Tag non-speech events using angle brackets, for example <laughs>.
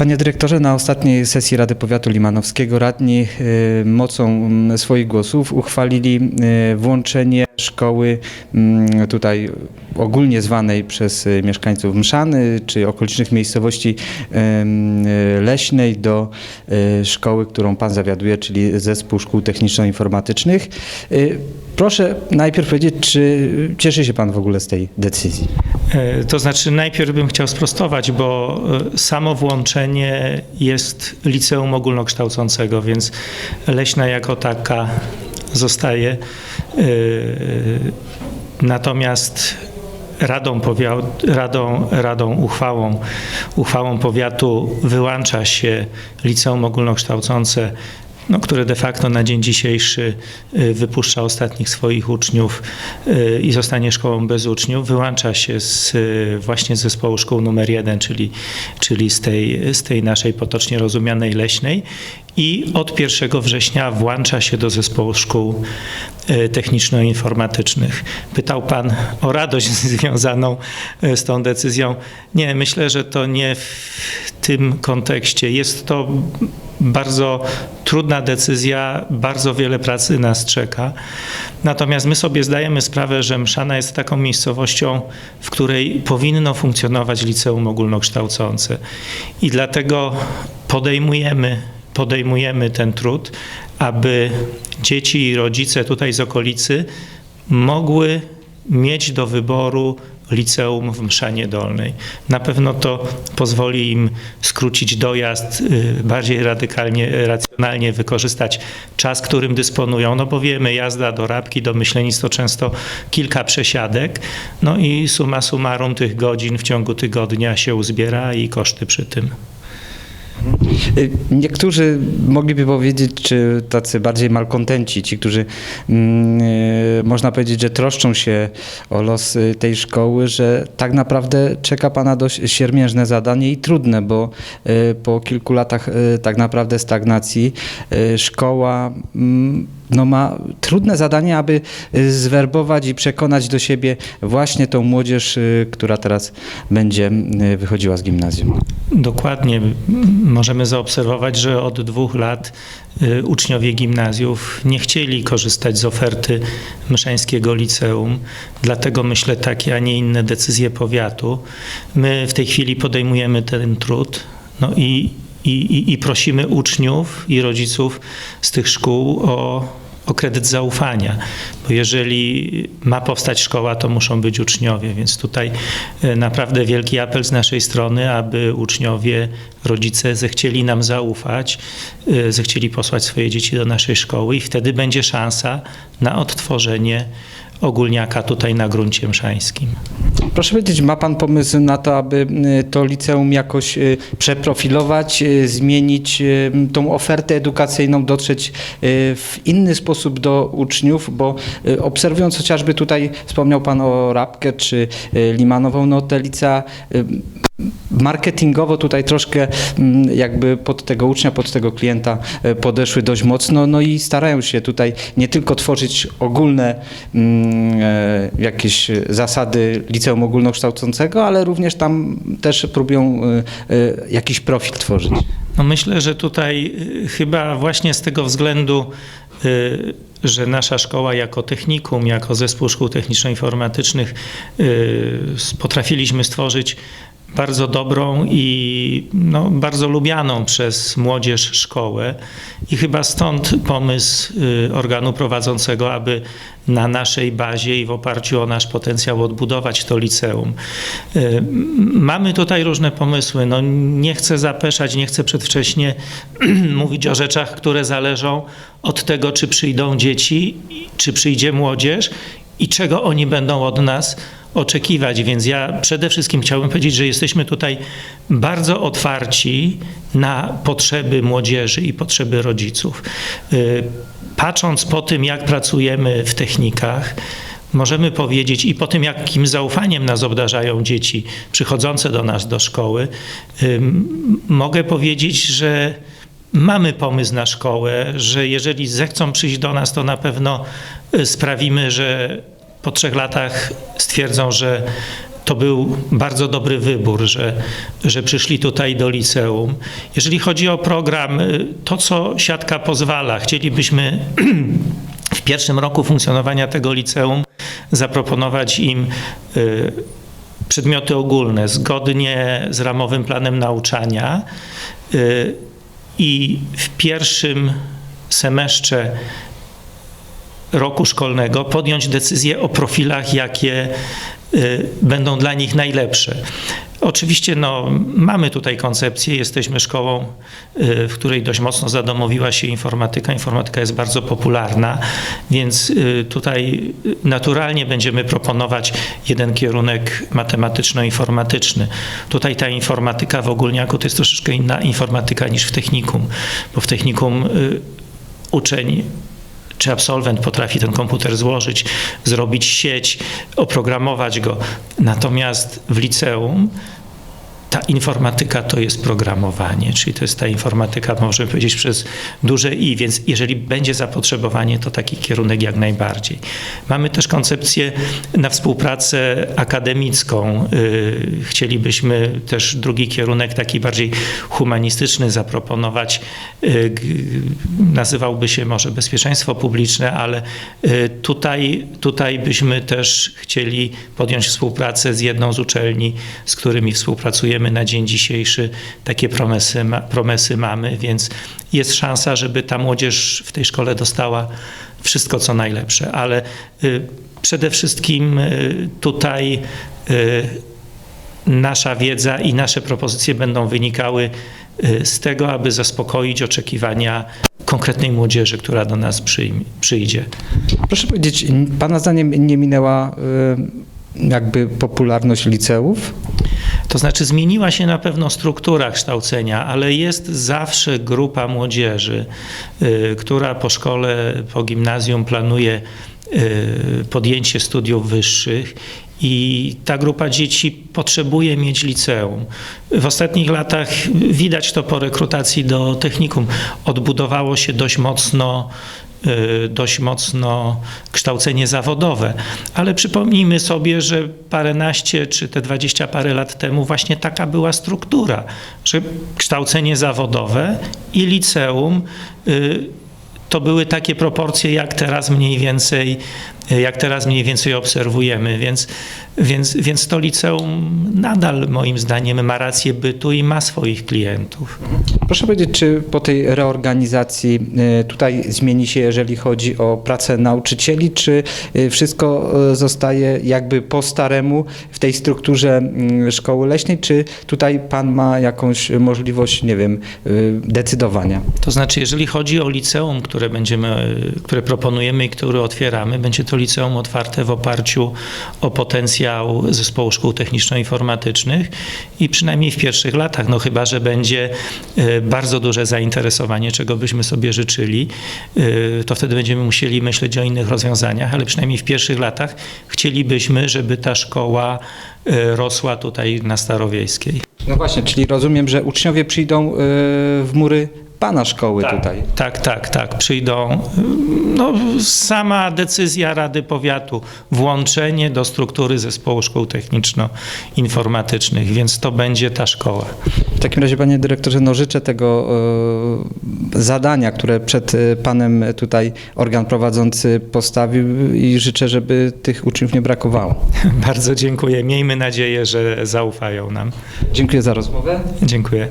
Panie dyrektorze, na ostatniej sesji Rady Powiatu Limanowskiego radni y, mocą mm, swoich głosów uchwalili y, włączenie szkoły mm, tutaj ogólnie zwanej przez y, mieszkańców Mszany czy okolicznych miejscowości leśnej do szkoły, którą pan zawiaduje, czyli Zespół Szkół Techniczno-Informatycznych. Proszę najpierw powiedzieć, czy cieszy się pan w ogóle z tej decyzji? E, To znaczy, najpierw bym chciał sprostować, bo e, samo włączenie jest liceum ogólnokształcącego, więc leśna jako taka zostaje. E, Natomiast Radą, radą, radą uchwałą, uchwałą powiatu wyłącza się liceum ogólnokształcące no, które de facto na dzień dzisiejszy y, wypuszcza ostatnich swoich uczniów y, i zostanie szkołą bez uczniów, wyłącza się z, y, właśnie z zespołu szkół numer jeden, czyli, czyli z, tej, z tej naszej potocznie rozumianej leśnej i od 1 września włącza się do zespołu szkół techniczno-informatycznych. Pytał Pan o radość <laughs> związaną z tą decyzją. Nie, myślę, że to nie w tym kontekście. Jest to bardzo trudna decyzja, bardzo wiele pracy nas czeka. Natomiast my sobie zdajemy sprawę, że Mszana jest taką miejscowością, w której powinno funkcjonować liceum ogólnokształcące. I dlatego podejmujemy, podejmujemy ten trud, aby dzieci i rodzice tutaj z okolicy mogły mieć do wyboru liceum w Mszanie Dolnej. Na pewno to pozwoli im skrócić dojazd, y, bardziej radykalnie, racjonalnie wykorzystać czas, którym dysponują, no bo wiemy, jazda do Rabki, do Myślenic to często kilka przesiadek, no i summa summarum tych godzin w ciągu tygodnia się uzbiera i koszty przy tym. Y, Niektórzy mogliby powiedzieć, czy tacy bardziej malkontenci, ci, którzy mm, y, można powiedzieć, że troszczą się o los y, tej szkoły, że tak naprawdę czeka Pana dość siermiężne zadanie i trudne, bo po kilku latach tak naprawdę stagnacji szkoła mm, no ma trudne zadanie, aby y, zwerbować i przekonać do siebie właśnie tą młodzież, y, która teraz będzie y, wychodziła z gimnazjum. Dokładnie. Możemy zaobserwować, że od dwóch lat uczniowie gimnazjów nie chcieli korzystać z oferty Mszańskiego Liceum. Dlatego myślę takie, a nie inne decyzje powiatu. My w tej chwili podejmujemy ten trud. No i, i, i, i prosimy uczniów i rodziców z tych szkół o, o kredyt zaufania, bo jeżeli ma powstać szkoła, to muszą być uczniowie, więc tutaj e, naprawdę wielki apel z naszej strony, aby uczniowie, rodzice zechcieli nam zaufać, e, zechcieli posłać swoje dzieci do naszej szkoły i wtedy będzie szansa na odtworzenie ogólniaka tutaj na gruncie mszańskim. Proszę powiedzieć, ma Pan pomysł na to, aby y, to liceum jakoś y, przeprofilować, y, zmienić tą ofertę edukacyjną, dotrzeć w inny sposób do uczniów, bo obserwując chociażby tutaj, wspomniał Pan o Rabkę czy Limanową, no te licea marketingowo tutaj troszkę mm, jakby pod tego ucznia, pod tego klienta e, podeszły dość mocno, no i starają się tutaj nie tylko tworzyć ogólne mm, e, jakieś zasady liceum ogólnokształcącego, ale również tam też próbują e, jakiś profil tworzyć. No myślę, że tutaj chyba właśnie z tego względu, że nasza szkoła jako technikum, jako zespół szkół techniczno-informatycznych potrafiliśmy stworzyć bardzo dobrą i no, bardzo lubianą przez młodzież szkołę i chyba stąd pomysł y, organu prowadzącego, aby na naszej bazie i w oparciu o nasz potencjał odbudować to liceum. Y, Mamy tutaj różne pomysły. No, nie chcę zapeszać, nie chcę przedwcześnie <clears throat> mówić o rzeczach, które zależą od tego, czy przyjdą dzieci, czy przyjdzie młodzież i czego oni będą od nas oczekiwać. Więc ja przede wszystkim chciałbym powiedzieć, że jesteśmy tutaj bardzo otwarci na potrzeby młodzieży i potrzeby rodziców. Y, Patrząc po tym, jak pracujemy w technikach, możemy powiedzieć i po tym, jakim zaufaniem nas obdarzają dzieci przychodzące do nas do szkoły, ym, mogę powiedzieć, że mamy pomysł na szkołę, że jeżeli zechcą przyjść do nas, to na pewno y, sprawimy, że po trzech latach stwierdzą, że to był bardzo dobry wybór, że, że przyszli tutaj do liceum. Jeżeli chodzi o program, y, to co siatka pozwala, chcielibyśmy <clears throat> w pierwszym roku funkcjonowania tego liceum zaproponować im y, przedmioty ogólne zgodnie z ramowym planem nauczania y, i w pierwszym semestrze roku szkolnego podjąć decyzję o profilach, jakie y, będą dla nich najlepsze. Oczywiście no, mamy tutaj koncepcję, jesteśmy szkołą, y, w której dość mocno zadomowiła się informatyka. Informatyka jest bardzo popularna, więc y, tutaj naturalnie będziemy proponować jeden kierunek matematyczno-informatyczny. Tutaj ta informatyka w ogólniaku to jest troszeczkę inna informatyka niż w technikum, bo w technikum uczeń czy absolwent potrafi ten komputer złożyć, zrobić sieć, oprogramować go. Natomiast w liceum ta informatyka to jest programowanie, czyli to jest ta informatyka, możemy powiedzieć, przez duże i, więc jeżeli będzie zapotrzebowanie, to taki kierunek jak najbardziej. Mamy też koncepcję na współpracę akademicką. Yy, Chcielibyśmy też drugi kierunek, taki bardziej humanistyczny zaproponować. G- Nazywałby się może bezpieczeństwo publiczne, ale yy, tutaj, tutaj byśmy też chcieli podjąć współpracę z jedną z uczelni, z którymi współpracujemy na dzień dzisiejszy. Takie promesy, promesy mamy, więc jest szansa, żeby ta młodzież w tej szkole dostała wszystko, co najlepsze. Ale y, przede wszystkim y, tutaj y, nasza wiedza i nasze propozycje będą wynikały z tego, aby zaspokoić oczekiwania konkretnej młodzieży, która do nas przyjdzie. Proszę powiedzieć, Pana zdaniem nie minęła jakby popularność liceów? To znaczy zmieniła się na pewno struktura kształcenia, ale jest zawsze grupa młodzieży, y, która po szkole, po gimnazjum planuje y, podjęcie studiów wyższych i ta grupa dzieci potrzebuje mieć liceum. W ostatnich latach widać to po rekrutacji do technikum. Odbudowało się dość mocno y, dość mocno kształcenie zawodowe. Ale przypomnijmy sobie, że paręnaście czy te dwadzieścia parę lat temu właśnie taka była struktura, że kształcenie zawodowe i liceum y, to były takie proporcje, jak teraz mniej więcej, jak teraz mniej więcej obserwujemy, więc, więc, więc to liceum nadal moim zdaniem ma rację bytu i ma swoich klientów. Proszę powiedzieć, czy po tej reorganizacji y, tutaj zmieni się, jeżeli chodzi o pracę nauczycieli, czy y, wszystko y, zostaje jakby po staremu w tej strukturze szkoły leśnej, czy tutaj Pan ma jakąś możliwość, nie wiem, decydowania? To znaczy, jeżeli chodzi o liceum, które będziemy, które proponujemy i które otwieramy, będzie to liceum otwarte w oparciu o potencjał zespołu szkół techniczno-informatycznych i przynajmniej w pierwszych latach, no chyba, że będzie e, bardzo duże zainteresowanie, czego byśmy sobie życzyli, e, to wtedy będziemy musieli myśleć o innych rozwiązaniach, ale przynajmniej w pierwszych latach chcielibyśmy, żeby ta szkoła e, rosła tutaj na Starowiejskiej. No właśnie, czyli rozumiem, że uczniowie przyjdą w mury Pana szkoły tutaj. Tak, tak, tak. Przyjdą. No, sama decyzja Rady Powiatu, włączenie do struktury zespołu szkół techniczno-informatycznych, więc to będzie ta szkoła. W takim razie, panie dyrektorze, no życzę tego e, zadania, które przed e, panem tutaj organ prowadzący postawił i życzę, żeby tych uczniów nie brakowało. <laughs> Bardzo dziękuję. Miejmy nadzieję, że zaufają nam. Dziękuję za rozmowę. Dziękuję.